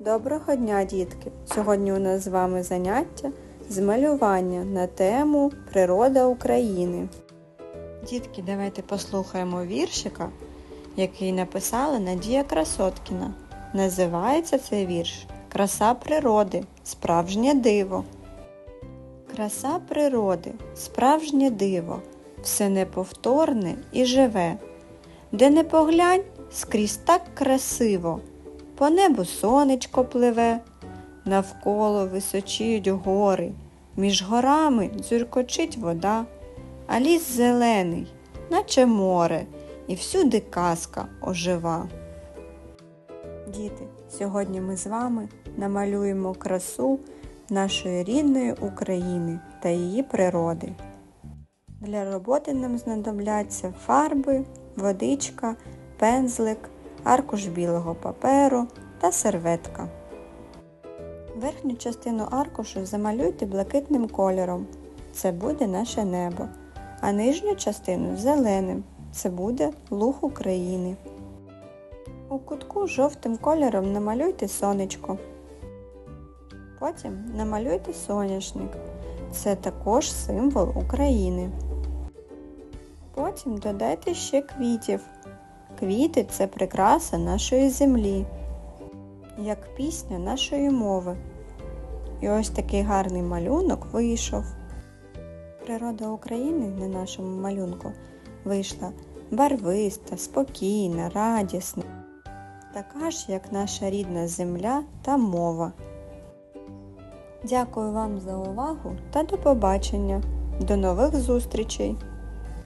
Доброго дня, дітки! Сьогодні у нас з вами заняття з малювання на тему Природа України. Дітки, давайте послухаємо віршика, який написала Надія Красоткіна. Називається цей вірш Краса природи, справжнє диво. Краса природи, справжнє диво, все неповторне і живе. Де не поглянь, скрізь так красиво. По небу сонечко пливе, навколо височіють гори, між горами дзюркочить вода, а ліс зелений, наче море, і всюди казка ожива. Діти, сьогодні ми з вами намалюємо красу нашої рідної України та її природи. Для роботи нам знадобляться фарби, водичка, пензлик, аркуш білого паперу та серветка. Верхню частину аркушу замалюйте блакитним кольором. Це буде наше небо. А нижню частину зеленим. Це буде луг України. У кутку жовтим кольором намалюйте сонечко. Потім намалюйте соняшник. Це також символ України. Потім додайте ще квітів. Квіти це прикраса нашої землі, як пісня нашої мови. І ось такий гарний малюнок вийшов. Природа України на нашому малюнку вийшла барвиста, спокійна, радісна, така ж, як наша рідна земля та мова. Дякую вам за увагу та до побачення. До нових зустрічей!